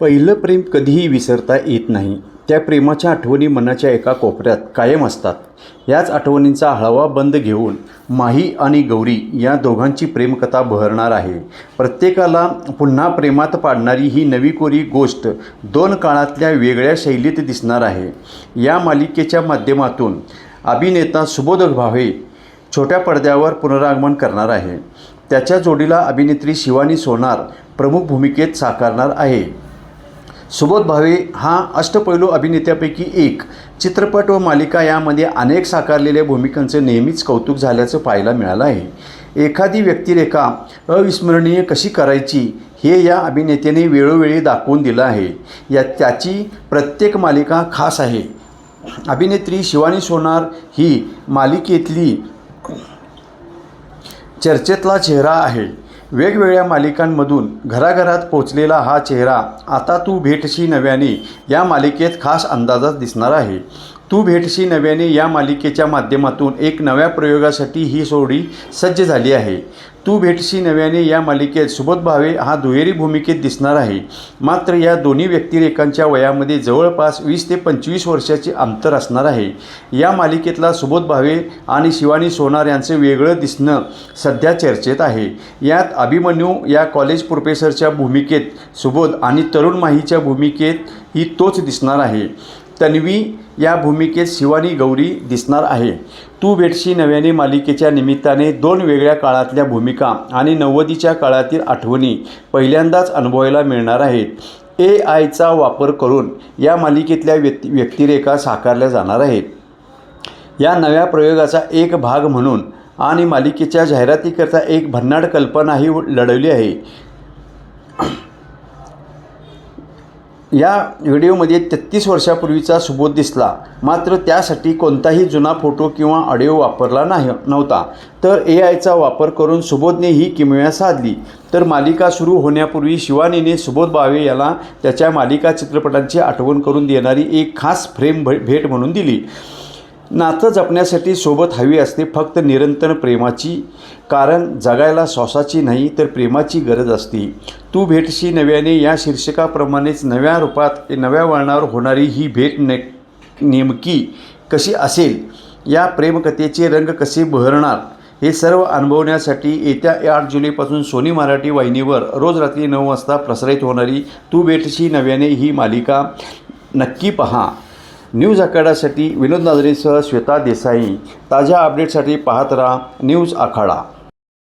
पहिलं प्रेम कधीही विसरता येत नाही. त्या प्रेमाच्या आठवणी मनाच्या एका कोपऱ्यात कायम असतात. याच आठवणींचा हळवा बंद घेऊन माही आणि गौरी या दोघांची प्रेमकथा बहरणार आहे. प्रत्येकाला पुन्हा प्रेमात पाडणारी ही नवी कोरी गोष्ट दोन काळातल्या वेगळ्या शैलीत दिसणार आहे. या मालिकेच्या माध्यमातून अभिनेता सुबोध भावे छोट्या पडद्यावर पुनरागमन करणार आहे. त्याच्या जोडीला अभिनेत्री शिवानी सोनार प्रमुख भूमिकेत साकारणार आहे. सुबोध भावे हा अष्टपैलू अभिनेत्यापैकी एक. चित्रपट व मालिका यामध्ये अनेक साकारलेल्या भूमिकांचं नेहमीच कौतुक झाल्याचं पाहायला मिळालं आहे. एखादी व्यक्तिरेखा अविस्मरणीय कशी करायची हे या अभिनेत्याने वेळोवेळी दाखवून दिलं आहे. या त्याची प्रत्येक मालिका खास आहे. अभिनेत्री शिवानी सोनार ही मालिकेतली चर्चेतला चेहरा आहे. वेगवेगळ्या मालिकांमधून घराघरात पोचलेला हा चेहरा आता तू भेटशी नव्याने या मालिकेत खास अंदाजात दिसणार आहे. तू भेटशी नव्याने या मालिकेच्या माध्यमातून एक नव्या प्रयोगासाठी ही सोडी सज्ज झाली आहे. तू भेटशी नव्याने या मालिकेत. सुबोध भावे हा दुहेरी भूमिकेत दिसणार आहे. मात्र या दोन्ही व्यक्तिरेखांच्या वयामध्ये जवळपास वीस ते पंचवीस वर्षाचे अंतर असणार आहे. या मालिकेतला सुबोध भावे आणि शिवानी सोनार यांचं वेगळं दिसणं सध्या चर्चेत आहे. यात अभिमन्यू या कॉलेज प्रोफेसरच्या भूमिकेत सुबोध आणि तरुण माहीच्या भूमिकेत ही तोच दिसणार आहे. तन्वी या भूमिकेत शिवानी गौरी दिसणार आहे. तू भेटशी नव्याने मालिकेच्या निमित्ताने दोन वेगळ्या काळातल्या भूमिका आणि नव्वदीच्या काळातील आठवणी पहिल्यांदाच अनुभवायला मिळणार आहेत. ए आयचा वापर करून या मालिकेतल्या व्यक् व्यक्तिरेखा साकारल्या जाणार आहेत. या नव्या प्रयोगाचा एक भाग म्हणून आणि मालिकेच्या जाहिरातीकरता एक भन्नाट कल्पनाही लढवली आहे. या व्हिडिओमध्ये तेहत्तीस वर्षापूर्वीचा सुबोध दिसला. मात्र त्यासाठी कोणताही जुना फोटो किंवा ऑडिओ वापरला नाही नव्हता. तर ए आयचा वापर करून सुबोधने ही किमया साधली. तर मालिका सुरू होण्यापूर्वी शिवानीने सुबोध बावे याला त्याच्या मालिका चित्रपटांची आठवण करून देणारी एक खास फ्रेम भेट म्हणून दिली. नातं जपण्यासाठी सोबत हवी असते फक्त निरंतर प्रेमाची. कारण जगायला श्वासाची नाही तर प्रेमाची गरज असते. तू भेटशी नव्याने या शीर्षकाप्रमाणेच नव्या रूपात नव्या वळणावर होणारी ही भेट ने नेमकी कशी असेल? या प्रेमकथेचे रंग कसे बहरणार? हे सर्व अनुभवण्यासाठी येत्या आठ जुलैपासून सोनी मराठी वाहिनीवर रोज रात्री नऊ वाजता प्रसारित होणारी तू भेटशी नव्याने ही मालिका नक्की पहा. न्यूज आखाड्यासाठी विनोद नाजरेसह श्वेता देसाई. ताज्या अपडेटसाठी पाहत राहा न्यूज आखाडा.